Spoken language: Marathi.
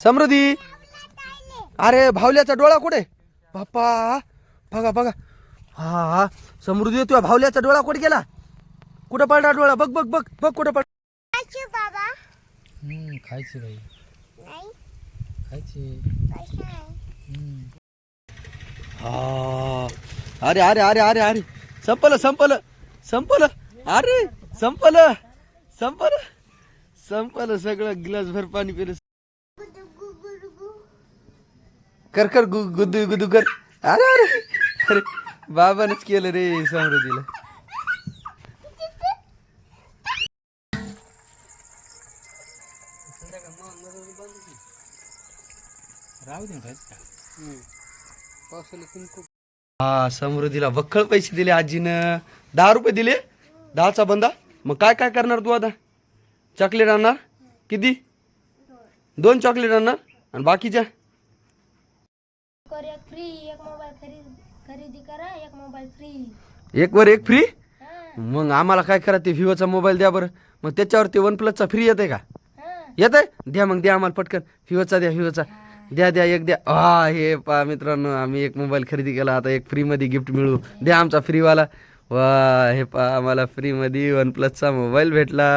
समृद्धी. अरे भावल्याचा डोळा कुठे? बाप्पा बघा बघा. हा हा. समृद्धी तुझ्या भावल्याचा डोळा कुठे गेला? कुठं पडला डोळा? बघ बघ बघ बघ कुठं पड खायची बाबा. हम्म, खायची बाई. नाही. खायची. पैसे नाही. हा. अरे अरे अरे अरे अरे. संपलं संपलं. संपलं. अरे संपलं. संपलं. संपलं सगळं. गिलास भर पाणी पिलं. कर कर गु गुद्दू गुद्दू कर. अरे अरे अरे बाबानच केलं रे समृद्धीला. हा समृद्धीला बक्कळ पैसे दिले आजीनं. दहा रुपये दिले. दहाचा बंदा. मग काय काय करणार तू आता? चॉकलेट आणणार? किती? दोन चॉकलेट आणणार आणि बाकीच्या? कर एक फ्री एक मोबाईल खरेदी खरेदी करा एक मोबाईल फ्री एक वर एक फ्री हा. मग आम्हाला काय करा ते व्हिवोचा मोबाईल द्या बरं. मग त्याच्यावर ते वन प्लसचा फ्री येते का? हा. येत आहे द्या मग द्या आम्हाला पटकन. व्हिवोचा द्या व्हिवोचा द्या द्या एक द्या. हा हे पा मित्रांनो आम्ही एक मोबाईल खरेदी केला. आता एक फ्रीमध्ये गिफ्ट मिळू. द्या आमचा फ्रीवाला वा हे पा आम्हाला फ्रीमध्ये वन प्लसचा मोबाईल भेटला.